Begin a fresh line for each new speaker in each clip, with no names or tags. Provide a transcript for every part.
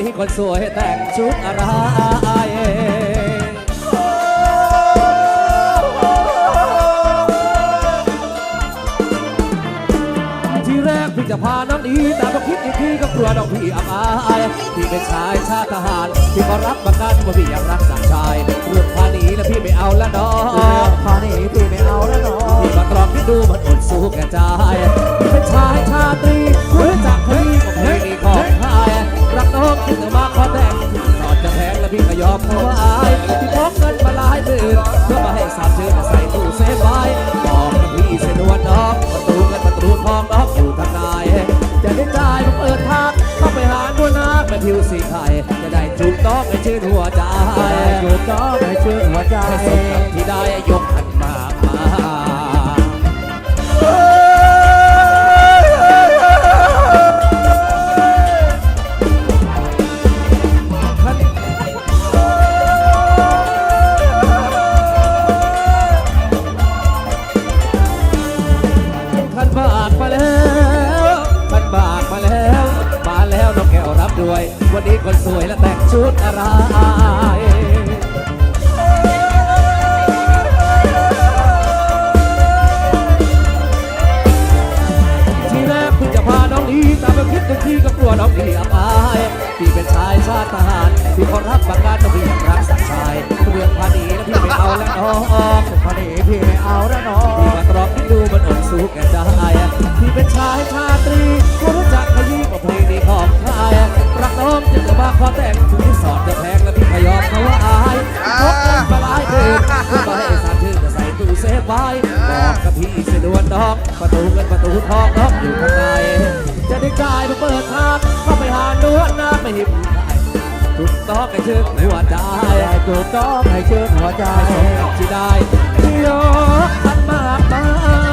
รับด้วยวันนี้คนสวยแต่งชุดอะไรที่แรกพี่จะพาน้องดีแต่พอคิดอีกทีก็กลัวน้องพี่อับอายพี่เป็นชายชาติทหารพี่ก็รับประกันว่าพี่ยังรักสังชายเรื่องพาหนีแล้วพี่ไม่เอาแล้วน้อง
พาหนีพี่ไม่เอาแล้วน้อง
พี่มาตรองที่ดูมันอดสู้แก่ใจพี่เป็นชายชาตรีรู้จักพี่ อยู่จ้อไม่ชื่นหัวใจที่ได้ยกขันหมากมาขันบากมาแล้วขันบากมาแล้วมาแล้วน้องแก้วรับด้วยวันนี้คนสวยและแต่งชุดอะไร บประกันน้องพี่ยังรักสักชายเรื่องพาหนีแล้วพี่ไม่เอาแล้วน้อง
พาหนีพี่ไม่เอาแล้วน้อง
พี่มาตรอกที่ดูมันอดสู้แก่ใจพี่เป็นชายชาตรีก็รู้จักขยี้กว่าเพลงนี้ของใครรักน้องจึงจะมาขอแต่งถึงที่สอนจะแพงและพี่พยอมเขาว่าอายพบกเงินมาหลายเดือนเพื่อมาให้สามชื่อจะใส่ตู้เซฟไว้บอกกับพี่เสนวนน้องประตูเงินประตูทองน้องอยู่ข้างในจะได้จ่ายมาเปิดทางเข้าไปหานวดน้ำไม่หิบ ถูกต้องให้ชื่นหัวใจ
ได้จูบจ้อให้ชื่นหัวใจ
สมกับที่ได้ยกขันมากมา
ย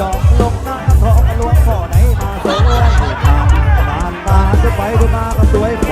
ยอมลงหน้า
ทองล้ว
ง
พ่อ
ไหน
มาสวยอยู่ทางนาน
ตา
จะไปดูมาก็สวย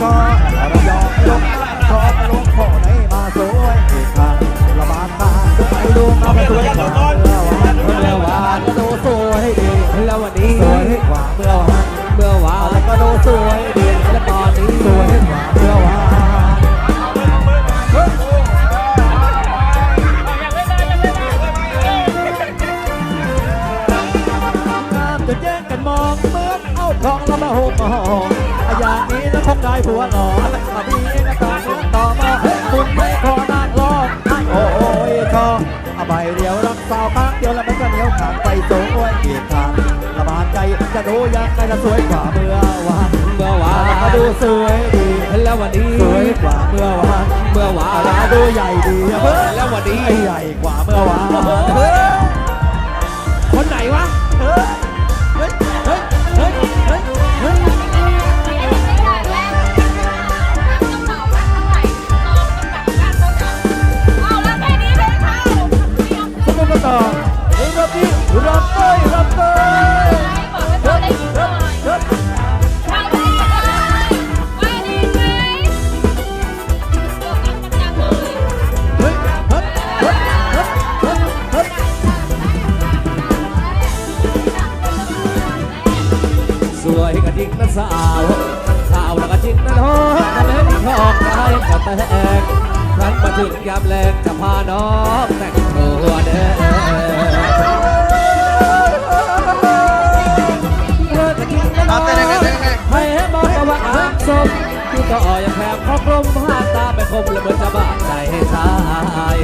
ชอรายอมยกชอบลงขอไหนมาสวยอีกครั้งละบาดตาจะไปดูมาสวยกว่าเมื่อวาน
เมื่อวา
นดูสวยดี
แล้ววันนี้
สวยกว่าเมื่อวาน
เมื่อวา
นแล้วก็ดูสวยดี
และตอนนี้
สวยกว่าเมื่อวาน
จน
แย่งกันมองเหมือนเอาทองแล้วมาห่มาห่ออย่านนี้นะคงได้หัวหล่อนละมาดี
นะ
ต
อนนี้
ต่อมาคุณไม่ขอนักรอบโอ้ยขอใบเดีย
ว
รักสาว
ข้า
งเดียว
แล้
วมันก็เหนียวขาดไปสูงอ้วนอีกทางระบาดใจจะดูยังไงจะสวยกว่าเมื่อวาน
เมื่อวา
นดูสวยดี
แล้ววันนี้
สวยกว่าเมื่อวาน
เมื่อวาน
ดูใหญ่ดี
แล้ววันนี้
ใหญ่กว่าเมื่อวาน
แรงจะพาน้องแต่งตัวเด้อเลิกกระดิ่งนะน้
เอา
อง
เต้นยังไงเต้นยังไง
ให้บอกว่าอาสมที่ก็อ่อยแผบครอบรมหาตาไปคมและเหมือนจะบาดใจให้ชาย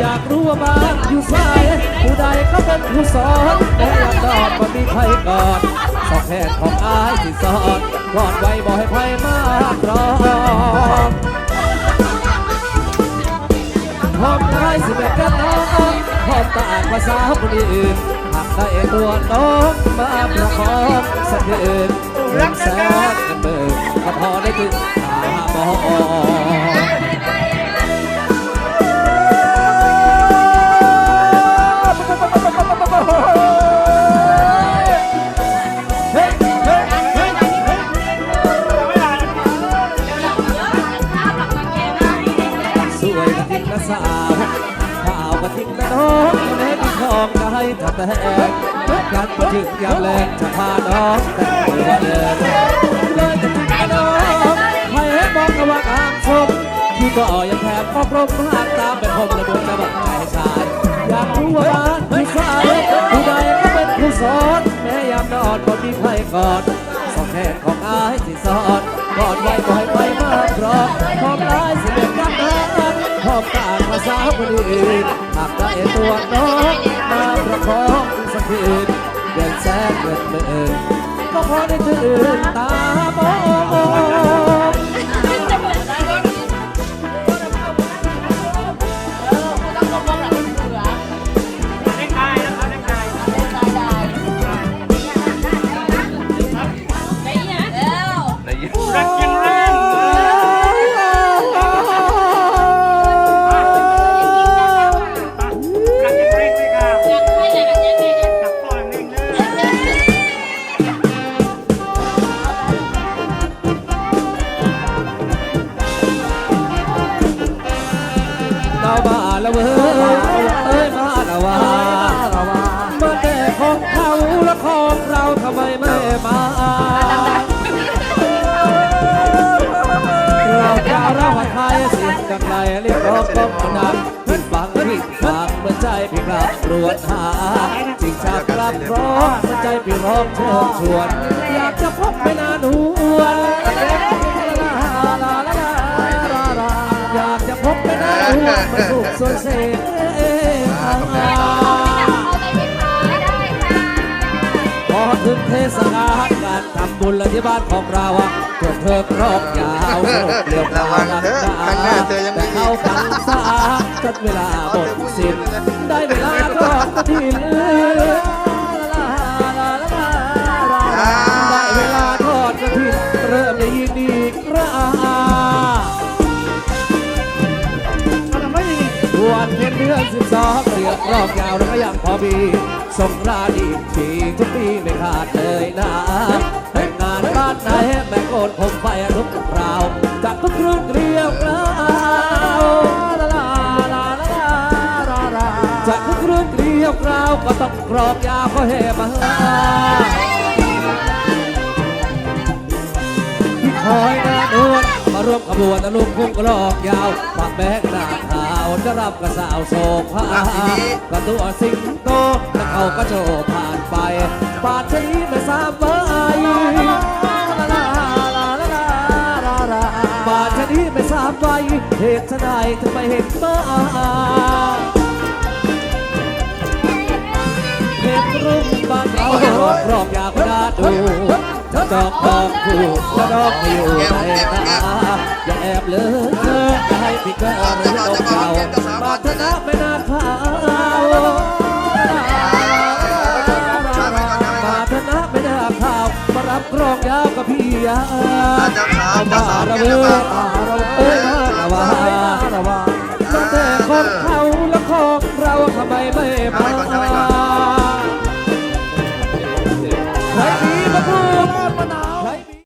อยากรู้ว่าบ้านอยู่สายผู้ใดเขาเป็นผู้สอนแต่อยากตอบว่ามีใครก่อนสอกแทนของอายที่สอนกอนไว้ กันน้องพร้อมตาอ่านภาษาคนอื่นหากได้ตัวน้องมาประคองสักคืนเรื่องแสนกันเบิกก็พอได้ถึงตาบอ ก็ยังแถบครอบรมหากตามเป็นผมระบิดจะบังใจชายอยากรู้ว่าบ้านที่สายผู้ใดก็เป็นผู้สอนแม้ยามนอนก็มีใครกอดสองแขนของอายที่สอนกอดไว้ก็ให้ไปมากรอบพร้อมลายสิเป็นกันนั้นพร้อมตาภาษาคนอื่นหากได้ตัวน้องมาประคองสักคืนเดินแสนเดินเดิน ก็พอได้ตื่นตามอ ทำไมไม่มาเราจะราว่าใครสิ่งดังไรเรียกร้องก้มดังผิดบังผิดบังเมื่อใจพี่กลับรวนหาจริงชาติกลับร้องเมื่อใจพี่ร้องเชิญชวน อยากจะพบไม่นานหวนอยากจะพบไม่นานหวนมาถูกส่วนเสก พอถึงเทศกาลการทำบุญและที่บ้านของเราอะจบเธอกรอกยาวเรียว
ระวังเถอะข้างหน้าเธอยังไม่
เข้าพันษาจนเวลาหมดสิ้นได้เวลาทอดกระถินได้เวลาทอดกฐินเริ่มได้ยินอีกคราวันเพ็ญเดือนสิบสองเรียกรอบยาวแล้วก็ยังพอมี สงกรานต์อีกทีทุกปีไม่ขาดเลยนะแต่งงานบ้านไหนแม่โกนผมไฟทุกคราวจัดทุกเรื่องเกลียวกราวจัดทุกเรื่องเกลียวกราวก็ต้องกรอบยาวก็เฮมาที่คอยนานวลมาร่วมขบวนตะลุกพุ่งกรอกยาวปากแบกหน้าขาวจะรับกระสาวโศกผ้ากระตัวสิงโต เขาก็โชว์ผ่านไปปาดชนีไม่ทราบเบอร์ไอบาดชนีไม่ทราบไว้เหตุไฉนถึงไมเห็นเบอร์รุ่งบานเรารอบอยากกระดาดูดอกดอกคู่จะดอกอยู่ในตาอย่าแอบเลยเธอจะให้พี่กิดหรือดอกเก่าบาทนะไม่น่าขาาว
จ